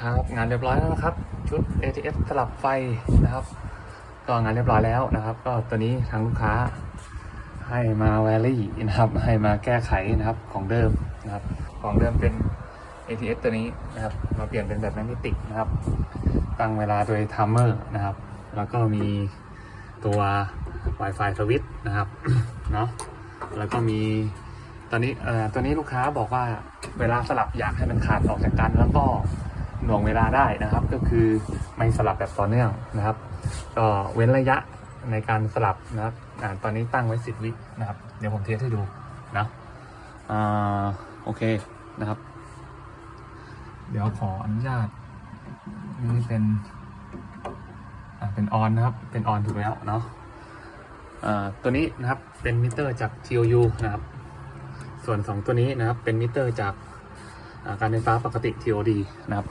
ครับ งานเรียบร้อยแล้วนะครับ ชุด ATS สลับไฟนะครับ ก็งานเรียบร้อยแล้วนะครับ ก็ตัวนี้ทางลูกค้าให้มาแวรี่นะครับ ให้มาแก้ไขนะครับของเดิมนะครับ ของเดิมเป็น ATS ตัวนี้นะครับ มาเปลี่ยนเป็นแบบแมกเนติกนะครับ ตั้งเวลาโดยไทม์เมอร์นะครับ แล้วก็มีตัว Wi-Fi สวิตช์นะครับเนาะแล้วก็มีตอนนี้เอ่อตัวนี้ลูกค้าบอกว่าเวลาสลับอยากให้มันขาดออกจากกันแล้วก็ หน่วงเวลาได้นะครับ ก็คือไม่สลับแบบต่อเนื่องนะครับ ก็เว้นระยะในการสลับนะครับอ่าตอนนี้ตั้งไว้สิบวินะครับ เดี๋ยวผมเทสให้ดูนะอ่าโอเคนะครับ เดี๋ยวขออนุญาตนี่เป็นอ่าเป็นออนนะครับ เป็นออนถูกแล้วเนาะอ่าตัวนี้นะครับเป็นมิเตอร์จาก TOU นะครับ ส่วน 2 ตัวนี้นะครับเป็นมิเตอร์จากอ่า การไฟฟ้าปกติ TOD นะครับ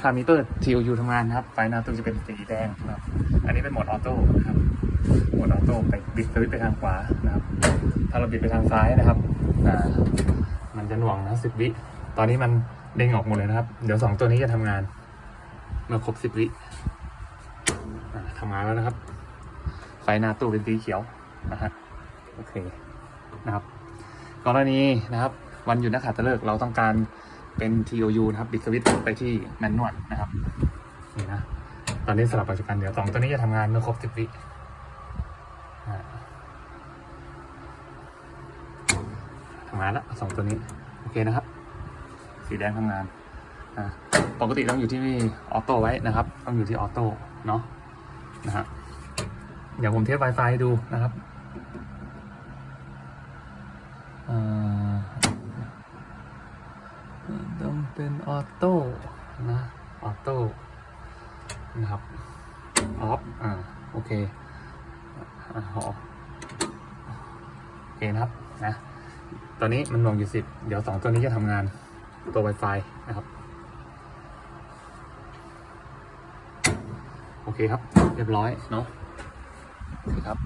ถ้ามิเตอร์ TOU ทำงานนะครับ ไฟหน้าตู้จะเป็นสีแดงนะครับ อันนี้เป็นโหมดออโต้นะครับ โหมดออโต้ไปบิดสวิตไปทางขวานะครับ ถ้าเราบิดไปทางซ้ายนะครับอ่ามันจะหน่วงนะสิบวิ ตอนนี้มันเด้งออกหมดเลยนะครับ เดี๋ยว2ตัวนี้จะทำงาน เมื่อครบสิบวิทำงานแล้วนะครับ ไฟหน้าตู้เป็นสีเขียวนะฮะ โอเคนะครับ กรณีนะครับ วันหยุดนักขัตฤกษ์เราต้องการ เป็น TOU นะครับบิดสวิตช์ไปที่แมนนวลนะครับนี่นะตอนนี้สลับปัจจุบันเดี๋ยวสองตัวนี้จะทำงานเมื่อครบสิบวิอ่าทำงานแล้วสองตัวนี้โอเคนะครับ สีแดงทำงานอ่าปกติต้องอยู่ที่ออโต้ไว้นะครับ ต้องอยู่ที่ออโต้เนาะนะฮะเดี๋ยวผมเทส Wi-Fi ให้ดูนะครับเอ่อต้องเป็นออ โต้นะออโต้นะครับออฟอ่าโอเคอ่าออฟโอเคนะครับนะตอนนี้มันลงอยู่สิบเดี๋ยวสองตัวนี้จะทำงานตัว Wi-Fi นะครับ โอเคครับ เรียบร้อยเนาะครับ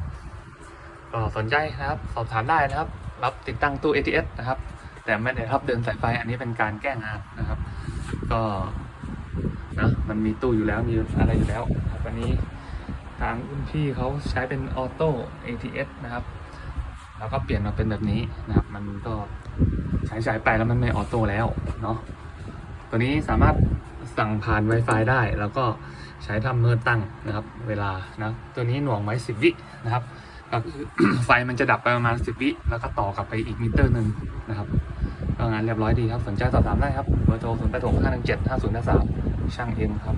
ก็สนใจนะครับ สอบถามได้นะครับ รับติดตั้งตู้ ATS นะครับ แต่ไม่ได้รับเดินสายไฟอันนี้เป็นการแก้งานนะครับ ก็นะมันมีตู้อยู่แล้วมีอะไรอยู่แล้วครับอันนี้ทางรุ่นพี่เขาใช้เป็นออโต้ ATS นะครับ แล้วก็เปลี่ยนมาเป็นแบบนี้นะครับ มันก็ใช้ใช้ไปแล้วมันไม่ออโต้แล้วเนาะตัวนี้สามารถสั่งผ่าน Wi-Fi ได้ แล้วก็ใช้ทำเมื่อตั้งนะครับ เวลานะ ตัวนี้หน่วงไว้10 วินะครับก็คือไฟมันจะดับไปประมาณ10 วิแล้วก็ต่อกลับไปอีกมิเตอร์หนึ่งนะครับ ก็งานเรียบร้อยดีครับสนใจสอบถามได้ครับเบอร์โทร0 8 6 5 1 7 5 0 5 3ช่างเอ็มครับ